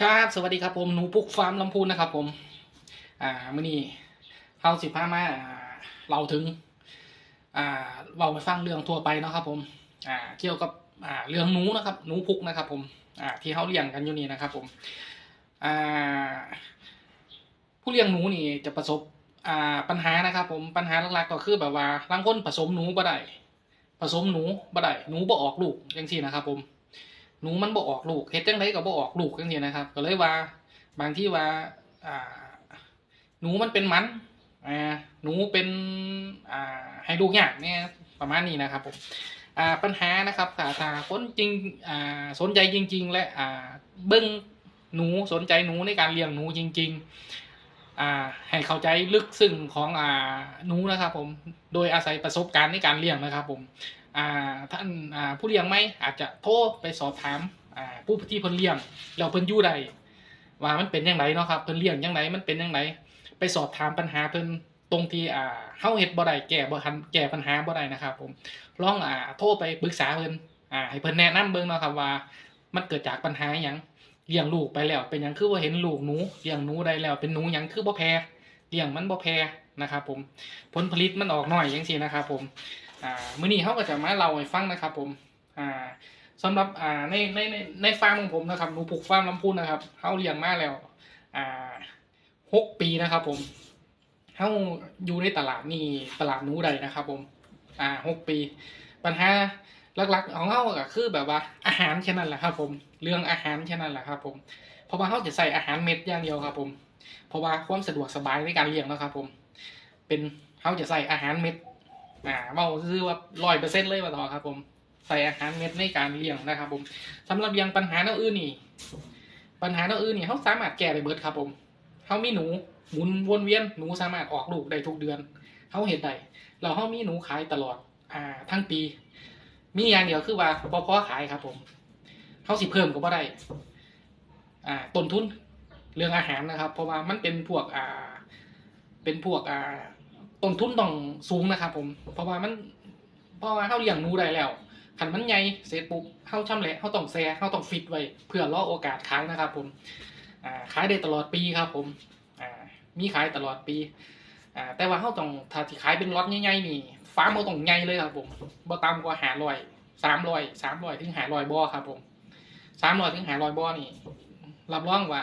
ครับสวัสดีครับผมหนูพุกฟาร์มลำพูนนะครับผม อ่ามื่อนี้เฮาสิพามาอ่าเราถึง อ่าเราไปฟังเรื่องทั่วไปนะครับผม อ่าเกี่ยวกับอ่าเรื่องหนูนะครับหนูพุกนะครับผม อ่าที่เฮาเลี้ยงกันอยู่นี่นะครับผม อ่าผู้เลี้ยงหนูนี่จะประสบ อ่าปัญหานะครับผมปัญหาหลักๆก็คือแบบว่าบางคนผสมหนูบ่ได้ผสมหนูบ่ได้หนูบ่ออกลูกจังซี่นะครับผม หนูมันบ่ออกลูกเฮ็ดจังไดก็บ่ออกลูกจังซี่นะครับ ก็เลยว่าบางที่ว่าอ่า หนูมันเป็นมันอ่าหนูเป็นอ่าให้ลูกยากเนี่ยประมาณนี้นะครับผมอ่าปัญหานะครับถ้าถ้าคนจริงอ่าสนใจจริง ๆ และอ่าเบิ่งหนูสนใจหนูในการเลี้ยงหนูจริง ๆอ่าให้เข้าใจลึกซึ้งของอ่าหนูนะครับผมโดยอาศัยประสบการณ์ในการเลี้ยงนะครับผม ท่านผู้เลี้ยงไหมอาจจะโทรไปสอบถามผู้ที่เพิ่นเลี้ยงแล้วเพิ่นอยู่ใดว่ามันเป็นยังไงเนาะครับเพิ่นเลี้ยงยังไงมันเป็นยังไงไปสอบถามปัญหาเพิ่นตรงที่อ่าเฮาเฮ็ดบ่ได้แก้บ่ทันแก้ปัญหาบ่ได้นะครับ ผมลองอ่าโทรไปปรึกษาเพิ่นอ่าให้เพิ่นแนะนำเบิ่งเนาะครับว่า มันเกิดจากปัญหาหยังเลี้ยงลูกไปแล้ว เป็นหยังคือว่าเห็นลูกหนูเลี้ยงหนูได้แล้ว เป็นหนูหยังคือบ่แพ้เลี้ยงมันบ่แพ้นะครับ ผมผลผลิตมันออกน้อยจังซี่นะครับ ผม อ่ามื้อนี้เขาก็จะมาเล่าให้ฟังนะครับ ผมอ่าสำหรับอ่าในในในในฟาร์มของผมนะครับหนูปลูกฟาร์มลำพูนนะครับเขาเลี้ยงมาแล้วอ่าหกปีนะครับ ผมเขาอยู่ในตลาดนี่ตลาดหนูใดนะครับ ผม อ่าหกปี ปัญหาหลักๆของเขาก็คือแบบว่าอาหารแค่นั้นแหละครับ ผม เรื่องอาหารแค่นั้นแหละครับ ผม เพราะว่าเขาจะใส่อาหารเม็ดอย่างเดียวครับ ผม เพราะว่าความสะดวกสบายในการเลี้ยงนะครับ ผม เป็นเขาจะใส่อาหารเม็ด อ่าเมาซื้อว่าร้อยเปอร์เซ็นต์เลยว่าต่อครับ ผมใส่อาหารเม็ดในการเลี้ยงนะครับ ผมสำหรับยังปัญหาเน่าอื่นนี่ ปัญหาเน่าอื่นนี่เขาสามารถแก้ได้เบิดครับ ผมเขามีหนูหมุนวนเวียนหนูสามารถออกลูกได้ทุกเดือนเขาเห็นได้เราเขามีหนูขายตลอดอ่าทั้งปี มีอย่างเดียวคือว่าพอพอขายครับ ผมเขาสิเพิ่มก็บ่ได้อ่าต้นทุนเรื่องอาหารนะครับ เพราะว่ามันเป็นพวกอ่าเป็นพวกอ่า ต้นทุนต้องสูงนะครับผม เพราะว่ามัน เพราะว่าเฮาเลี้ยงหนูได้แล้วคันมันใหญ่เสร็จปุ๊บเฮาช่ำแหละเฮาต้องแซ่เฮาต้องฟิตไว้ เพื่อรอโอกาสขายนะครับ ผมขายได้ตลอดปีครับ ผมมีขายตลอดปีแต่ว่าเฮาต้องถ้าสิขายเป็นล็อตใหญ่ๆนี่ฟาร์มเฮาต้องใหญ่เลยครับ ผมบ่ต่ำกว่า500 300 300ถึง500บ่อครับ ผม300ถึง500บ่อนี่รับรองว่า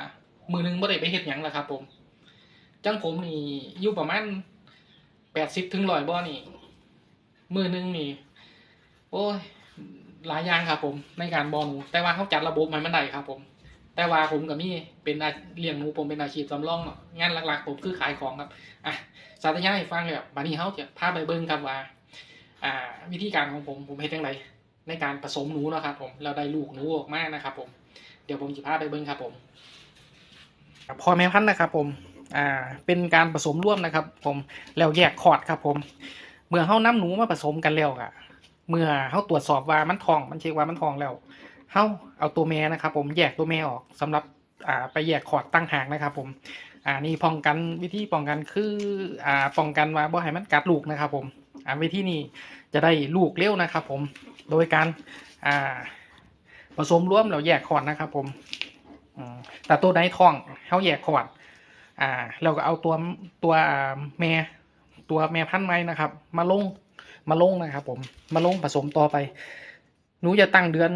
มือหนึงบ่ได้ไปเฮ็ดหยังแล้วครับ ผมจังผมนี่อยู่ประมาณ แปดสิบถึงร้อยบ่อนี่มือหนึงนี่ โอ้ยหลายอย่างครับ ผมในการบอหนูแต่ว่าเขาจัดระบบมันมันได้ครับ ผม แต่ว่าผมกับมี่เป็นเลี้ยงหนูผมเป็นอาชีพสำรองงานหลักๆ ผมคือขายของครับอะสาธยายให้ฟังแบบบัดนี้เขาจะพาไปเบิ้งครับว่า อ่า วิธีการของผมผมเฮ็ดยังไงในการผสมหนูนะครับ ผมเราได้ลูกหนูออกมานะครับ ผม เดี๋ยวผมจะพาไปเบิ้งครับ ผมพ่อแม่พันธุ์นะครับ ผม อ่าเป็นการผสมร่วมนะครับ ผมแล้วแยกคอร์ดครับ ผม เมื่อเฮานํหนูมาผสมกันแล้วอะเมื่อเฮาตรวจสอบว่ามันทอง มันเช็คว่ามันทองแล้วเฮาเอาตัวแม่นะครับ ผมแยกตัวแม่ออกสำหรับอ่าไปแยกคอร์ดตั้งหางนะครับ ผมอ่านี่ป้องกันวิธีป้องกันคืออ่าป้องกันว่าบ่ให้มันกัดลูกนะครับ ผมอ่าวิธีนี้จะได้ลูกเร็วนะครับ ผมโดยการอ่าผสมร่วมแล้วแยกคอร์ดนะครับ ผมแต่ตัวใดทองเฮาแยกคอร์ด อ่าเราก็เอาตัวตัวแม่ตัวแม่พันไม้นะครับ มาลงมาลงนะครับผมมาลงผสมต่อไปหนูจะตั้งเดือน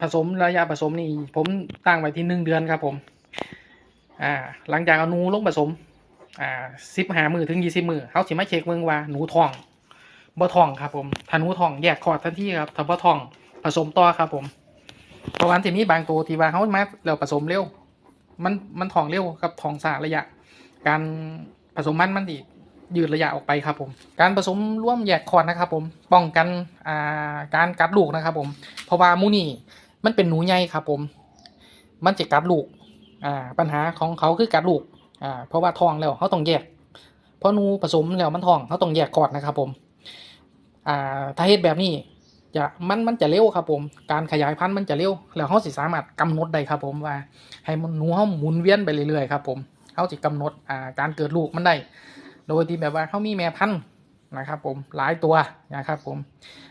ผสมระยะผสมนี่ผมตั้งไว้ที่หนึ่งเดือนครับผมอ่าหลังจากเอาหนูลงผสมอ่าสิบหามือถึงยี่สิบมือเขาสิมาเช็คเมืองว่าหนูทองบ่ทองครับผมถ้าหนูทองแยกคอดทันทีครับถ้าบ่ทองผสมต่อครับผมเพราะวันที่มีบางตัวที่ว่าเขามาแล้วผสมเร็ว มันมันทองเร็วกับทองสาระยะ การผสมมันมันดียืดระยะออกไปครับผม การผสมร่วมแยกคอร์ดนะครับผม ป้องกันอ่าการกัดลูกนะครับผม เพราะว่ามูนี่มันเป็นหนูใหญ่ครับผม มันจะกัดลูกอ่าปัญหาของเขาคือกัดลูกอ่าเพราะว่าทองแล้วเขาต้องแยก เพราะนูผสมแล้วมันทองเขาต้องแยกคอร์ดนะครับผมอ่าถ้าเฮ็ดแบบนี้ จะมันมันจะเร็วครับผม การขยายพันธุ์มันจะเร็ว แล้วเขาสิสามารถกำหนดได้ครับผมว่า ให้มันหนูเขาหมุนเวียนไปเรื่อยๆครับผมเขาจะกำหนดอ่าการเกิดลูกมันได้ โดยที่แบบว่าเขามีแม่พันธุ์นะครับผมหลายตัวนะครับผม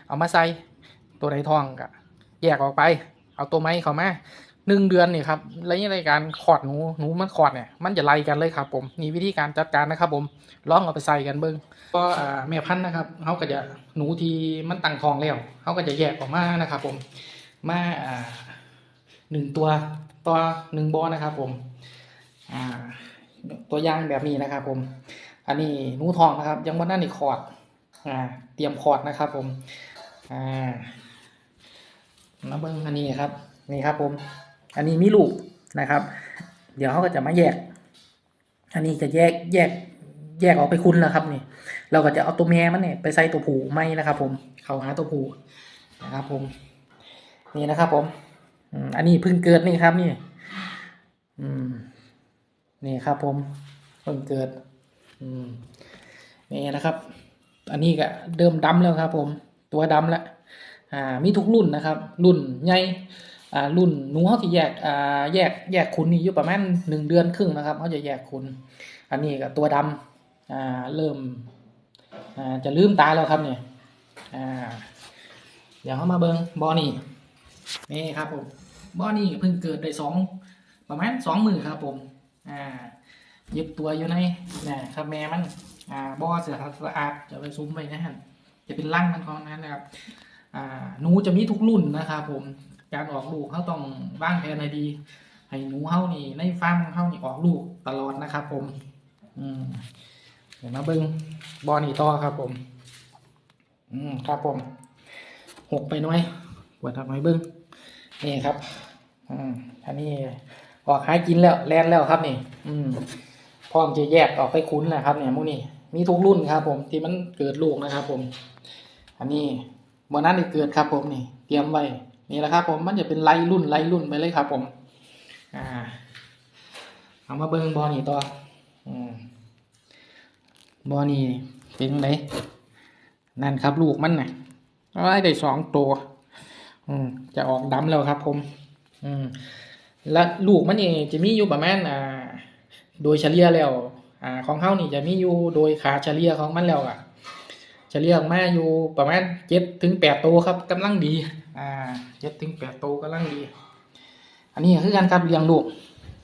เอามาใส่ตัวใดทองก็แยกออกไป เอาตัวไม้เข้ามา หนึ่งเดือนนี่ครับระยะในการขอดหนูหนูมันขอดเนี่ยมันจะไล่กันเลยครับผมนี่วิธีการจัดการนะครับผมลองเอาไปใส่กันเบิ้งก็อ่าแม่พันธุ์นะครับเขาก็จะหนูที่มันตั้งท้องแล้วเขาก็จะแยกออกมานะครับผมมาอ่าหนึ่งตัวต่อหนึ่งบอนะครับผมอ่าตัวย่างแบบนี้นะครับผม อันนี้หนูทองนะครับ ยังวันนั้นนี่ขอดอ่าเตรียมขอดนะครับผมอ่ามาเบิ้งอันนี้ครับนี่ครับผม อันนี้มีลูกนะครับ เดี๋ยวเขาก็จะมาแยก อันนี้จะแยกแยกแยกออกไปคุณแล้วครับนี่ เราก็จะเอาตัวแม่มันเนี่ยไปใส่ตัวผูไม่นะครับผมเขาหาตัวผูนะครับผม นี่นะครับผมอันนี้เพิ่งเกิดนี่ครับนี่ อืม นี่ครับผม เพิ่งเกิด อืม นี่นะครับ อันนี้ก็เดิมดำแล้วครับ ผม ตัวดำแล้วอ่า มีทุกรุ่นนะครับ รุ่นใหญ่ รุ่นหนูเขาที่แยกอ่าแยกแยกคุณนี่อยู่ประมาณหนึ่งเดือนครึ่งนะครับเขาจะแยกคุณ อันนี้ก็ตัวดำอ่าเริ่มจะลืมตาแล้วครับเนี่ยอ่าเดี๋ยวเขามาเบิงบอนี่นี่ครับผมบอนี่เพิ่งเกิดได้สองประมาณสองมือครับผมอ่าเย็บตัวอยู่ในนะครับแม่มันอ่าบอเสือสะอาดจะไปซุ้มไปนะฮะจะเป็นร่างมันของนั้นนะครับอ่าหนูจะมีทุกรุ่นนะครับผม การออกลูกเขาต้องวางแผนให้ดี ให้หนูเฮานี่ในฟาร์มของเฮานี่ออกลูกตลอดนะครับ ผม อืมเดี๋ยวมาเบิ้งบอนี่ต่อครับ ผม อืมครับผมหกไปหน่อยปวดทำไมเบิ้งนี่ครับอืมอันนี้ออกหากินแล้วแลนแล้วครับนี่ อืมพร้อมจะแยกออกไปคุ้นแล้วครับ เนี่ยพวกนี้มีทุกรุ่นครับ ผมที่มันเกิดลูกนะครับ ผม อันนี้โมนั้นได้เกิดครับ ผมนี่ เตรียมไว้ นี่แหละครับผมมันจะเป็นไล่รุ่นไล่รุ่นไปเลยครับผมอ่าเอามาเบิ้งบอนี่ต่ออืมบอนี่เป็นไงนั่นครับลูกมันน่ะได้ได้สองตัวอืมจะออกดำแล้วครับผม อืมและลูกมันนี่จะมีอยู่ประมาณอ่า โดยเฉลี่ยแล้ว อ่า ของเขานี่จะมีอยู่โดยขาเฉลี่ยของมันแล้วอะเฉลี่ยออกมาอยู่ประมาณเจ็ดถึงแปดตัวครับกำลังดี อ่า จ็ดถึงแปดตัวกำลังดี อันนี้คือการครับเลี้ยงลูก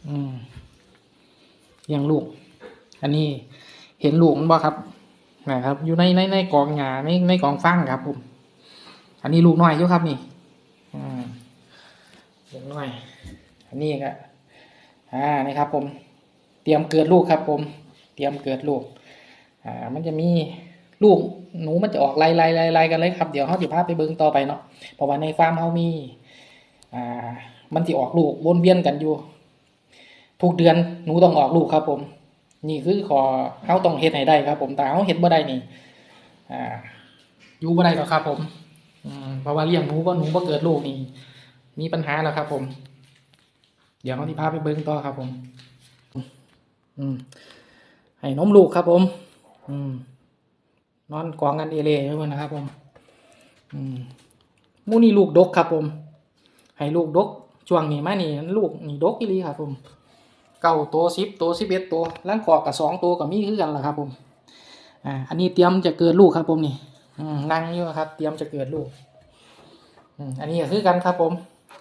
อืมเลี้ยงลูก อันนี้เห็นลูกมันบ่ครับนะครับ อยู่ในในในกองหญ้าในในกองฟางครับผม อันนี้ลูกน้อยอยู่ครับนี่ อืมลูกน้อย อันนี้ก็อ่านี่ครับ ผม เตรียมเกิดลูกครับ ผม เตรียมเกิดลูก อ่า มันจะมี ลูกหนูมันจะออกไล่ไล่ไล่ไล่กันเลยครับ เดี๋ยวเขาจะพาไปเบิ้งต่อไปเนาะเพราะว่าในฟาร์มเขามีอ่ามันจะออกลูกวนเวียนกันอยู่ ทุกเดือนหนูต้องออกลูกครับ ผม นี่คือขอเขาต้องเฮ็ดให้ได้ครับ ผมแต่เขาเฮ็ดบ่ได้นี่อ่าอยู่บ่ได้หรอกครับ ผมเพราะว่าเลี้ยงหนูก็หนูบ่เกิดลูกนี่มีปัญหาแล้วครับ ผม เดี๋ยวเขาที่พาไปเบิ้งต่อครับ ผม อืมให้นมลูกครับ ผม อืม นอนกองกันเอเล่ทุกคนนะครับ ผมอืมมูนี่ลูกดกครับ ผม ให้ลูกดกช่วงนี้มานี่ลูกนี่ดกอีลีครับ ผมเก้าตัวสิบตัวสิบเอ็ดตัวล้างกอกกับสองตัวกับมีคือกันแหละครับ ผมอ่าอันนี้เตรียมจะเกิดลูกครับ ผมนี่อืมนั่งอยู่ครับ เตรียมจะเกิดลูกอืมอันนี้ก็คือกันครับ ผม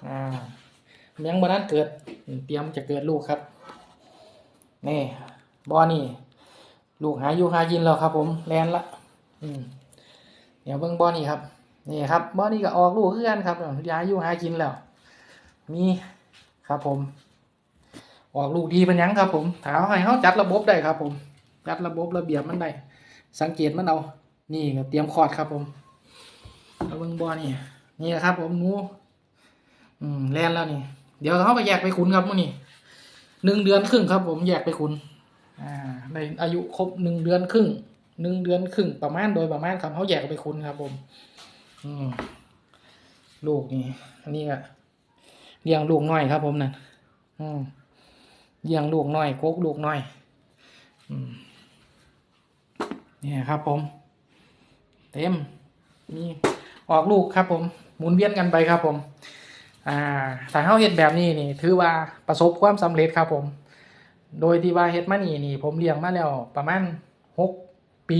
อ่ายังบ่นั้นเกิด เตรียมจะเกิดลูกครับนี่บอนี่ ลูกหาอยู่หากินแล้วครับ ผมแลนละ อืมเดี๋ยวเบิ่งบอนี่ครับนี่ครับบอนี่ก็ออกลูกคือกันครับยาอยู่หากินแล้ว มีครับผม ออกลูกดีเป็นยังครับ ผมถามให้เขาจัดระบบได้ครับ ผม จัดระบบระเบียบมันได้สังเกตมันเอา นี่ก็เตรียมคอดครับผมแล้วเบิ่งบอนี่นี่ครับ ผมหนูอืมแลนแล้วนี่ เดี๋ยวเขาไปแยกไปขุนครับมื้อนี้หนึ่งเดือนครึ่งครับ ผมแยกไปขุนอ่าในอายุครบหนึ่งเดือนครึ่ง หนึ่งเดือนครึ่งประมาณโดยประมาณครับเขาแยกไปคุณครับ ผม อืมลูกนี่อันนี้ก็เลี้ยงลูกน้อยครับ ผมนั่นอืมเลี้ยงลูกน้อยโกกลูกน้อย อืมนี่ครับ ผม เต็มมีออกลูกครับ ผมหมุนเวียนกันไปครับ ผม อ่าถ้าเขาเห็ดแบบนี้นี่ ถือว่าประสบความสำเร็จครับ ผม โดยที่ว่าเฮ็ดมานี่นี่ ผมเลี้ยงมาแล้ว ประมาณหก ปี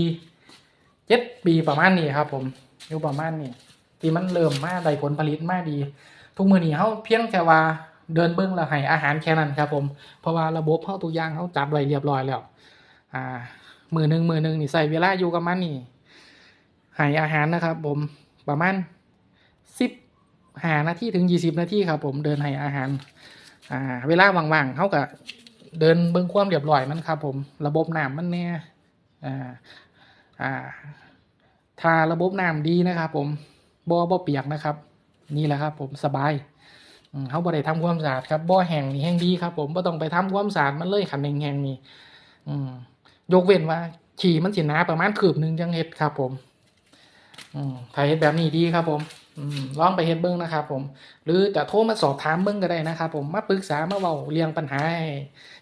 เจ็ดปีประมาณนี้ครับ ผมอยู่ประมาณนี้ที่มันเริ่มมาได้ผลผลิตมาดี ทุกมือนี้เขาเพียงแค่ว่าเดินเบิ้องแล้วให้อาหารแค่นั้นครับ ผมเพราะว่าระบบเขาทุกอย่างเขาจัดไว้เรียบร้อยแล้ว อ่า มือหนึ่งมือหนึ่งนี่ใส่เวลาอยู่กับมันนี่ให้อาหารนะครับ ผมประมาณสิบหานาทีถึงยี่สิบนาทีครับ ผมเดินให้อาหาร อ่า เวลาว่างๆเขาก็เดินเบิ้องความเรียบร้อยมันครับ ผมระบบน้ำมันเนี่ย อ่าอ่าถ้าระบบน้ำดีนะครับ ผมบ่บ่เปียกนะครับ นี่แหละครับ ผมสบายเขาบ่ได้ทำความสะอาดครับบ่แห้งนี่แห้งดีครับ ผมบ่ต้องไปทำความสะอาดมันเลยขันแห้งๆนี่ยกเว้นว่า ขี่มันสินาประมาณคืบหนึ่งจังเฮ็ดครับ ผมถ้าเฮ็ดแบบนี้ดีครับ ผมลองไปเฮ็ดเบิ้งนะครับผม หรือจะโทรมาสอบถามเบิ้งก็ได้นะครับผมมาปรึกษามาเว้าเรียงปัญหาให้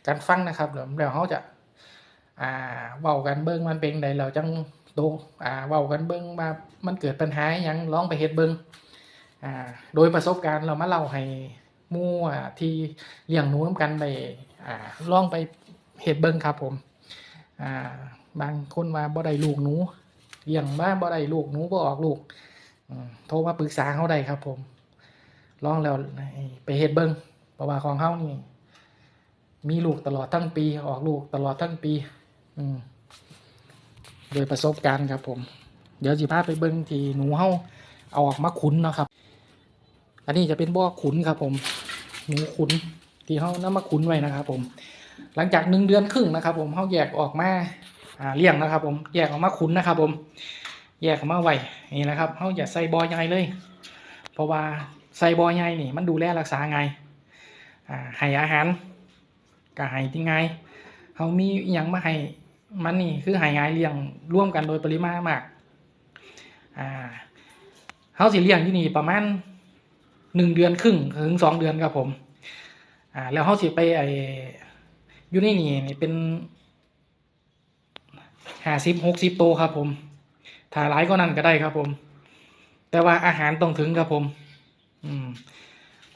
กันฟังนะครับเดี๋ยวเดี๋ยวเขาจะ อ่าเว้ากันเบิ้งมันเป็นใดเราจังโตอ่าเว้ากันเบิ้งมามันเกิดปัญหาหยังลองไปเฮ็ดเบิ้งอ่าโดยประสบการณ์เรามาเล่าให้หมู่ที่เลี้ยงหนูนกันไปอ่าลองไปเฮ็ดเบิ้งครับผมอ่าบางคนว่าบ่ได้ลูกหนูเลี้ยงมาบ่ได้ลูกหนูบ่ออกลูกโทรมาปรึกษาเขาได้ครับผมลองแล้วไปเฮ็ดเบิ้งเพราะว่าของเฮานี่มีลูกตลอดทั้งปีออกลูกตลอดทั้งปี โดยประสบการณ์ครับผม เดี๋ยวสิพาไปเบิ้งที่หนูเฮาเอาออกมาขุนนะครับ อันนี้จะเป็นบ่อขุนครับผม หนูขุนที่เฮานำมาขุนไว้นะครับ ผม หลังจากหนึ่งเดือนครึ่งนะครับ ผมเฮาแยกออกมาเลี้ยงนะครับ ผมแยกออกมาขุนนะครับ ผม แยกออกมาไว้นี่นะครับเฮาอย่าใส่บ่อใหญ่เลย เพราะว่าใส่บ่อใหญ่นี่ มันดูแลรักษาไงายอาให้อาหารก็ให้ที่ไง เฮามีอหยังมาให้มันนี่คือหายงายเลี้ยงร่วมกันโดยปริมาณมากอ่าเฮาสิเลี้ยงที่นี่ประมาณหนึ่งเดือนครึ่งถึงสองเดือนครับผมอ่าแล้วเฮาสิไปไออยู่ในนี่นี่เป็นห้าสิบหกสิบโตวครับผมถ้าหลายก็นั่นก็ได้ครับผม แต่ว่าอาหารต้องถึงครับผม อืม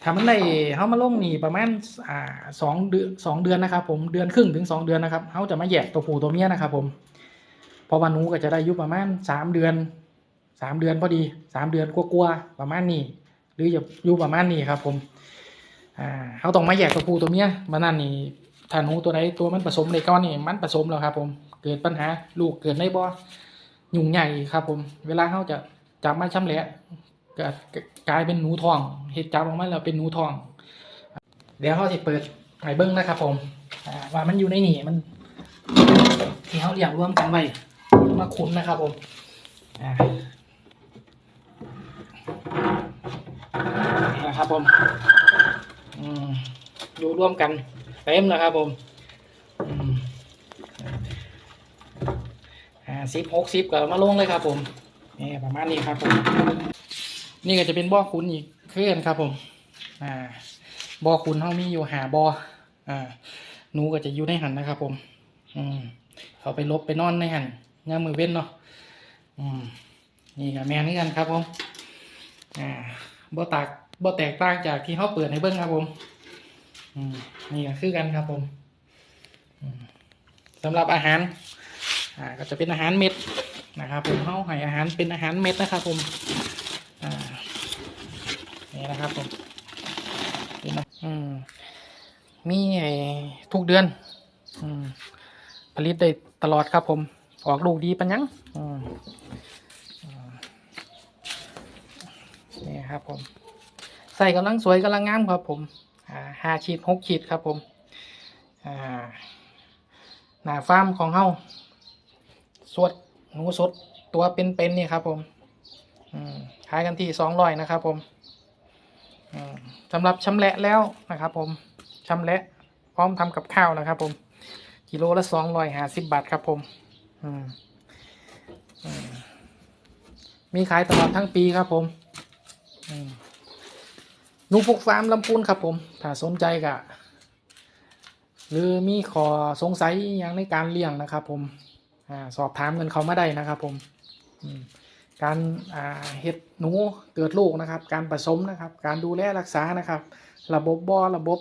ถ้ามันได้เขามาลงนี่ประมาณอ่าสองเดือนสองเดือนนะครับผมเดือนครึ่งถึงสองเดือนนะครับเขาจะมาแยกตัวผู้ตัวเมียนะครับผมเพอวันหนูก็จะได้อายุประมาณสามเดือนสามเดือนพอดีสามเดือนกลัวๆประมาณนี้ หรือจะอยู่ประมาณนี้ครับ ผมอ่าเขาต้องมาแยกตัวผู้ตัวเมียมานั่นนี่ถ้าหนูตัวใดตัวมันผสมในก้อนนี่มันผสมแล้วครับ ผมเกิดปัญหาลูกเกิดในบ่อยุ่งใหญ่ครับ ผม เวลาเขาจะจับมาช้ำแหละ ก็กลายเป็นหนูทองเห็ดจับออกมาแล้วเป็นหนูทอง เดี๋ยวเขาจะเปิดไห้เบิ้งนะครับผมว่ามันอยู่ในนี่มันที่เขาเลี้ยงร่วมกันไว้มาคุ้นนะครับผมนะครับผมอยู่ร่วมกันเต็มนะครับผมอืมอ่าสิบหกสิบก็มาลงเลยครับผมนี่ประมาณนี้ครับผม นี่ก็จะเป็นบ่อขุนอีกเคลื่อนครับผมอ่าบ่อขุนเขามีอยู่หาบ่ออ่าหนูก็จะอยู่ในหันนะครับ ผม อืมเขาไปลบไปนอนในหันย่ามือเว้นเนาะอืมนี่กับแม่นี่กันครับผมอ่าบ่ตากบ่แตกต่างจากที่เขาเปิดให้เบิ้งครับผมอืมนี่ก็คือกันครับผมอืมสำหรับอาหารอ่าก็จะเป็นอาหารเม็ดนะครับผมเขาให้อาหารเป็นอาหารเม็ดนะครับผม นี่นะครับผมนี่นะอืมมีไอ้ทุกเดือนอืมผลิตได้ตลอดครับผมออกลูกดีปัญญังอืมนี่ครับผม ใส่กำลังสวยกำลังงามครับผมห้าขีดหกขีดครับผมอ่าหน้าฟาร์มของเฮาสดหนูสดตัวเป็นๆนี่ครับผมอืมขายกันที่สองร้อยนะครับผม สำหรับชำแหละแล้วนะครับ ผมชำแหละพร้อมทำกับข้าวนะครับ ผม กิโลละสองร้อยห้าสิบบาทครับ ผมมีขายตลอดทั้งปีครับ ผมอืมนูพุกฟาร์มลำพูนครับ ผม ถ้าสนใจก็หรือมีขอสงสัยอย่างในการเลี้ยงนะครับ ผมอสอบถามกันเขามาได้นะครับ ผม อืม การเห็ดหนูเกิดลูกนะครับ การผสมนะครับ การดูแลรักษานะครับ ระบบบ่อระบบ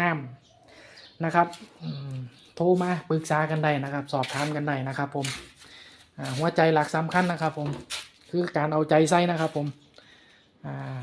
น้ำนะครับโทรมาปรึกษากันได้นะครับ สอบถามกันได้นะครับ ผมหัวใจหลักสำคัญนะครับ ผมคือการเอาใจใส่นะครับ ผมอ่า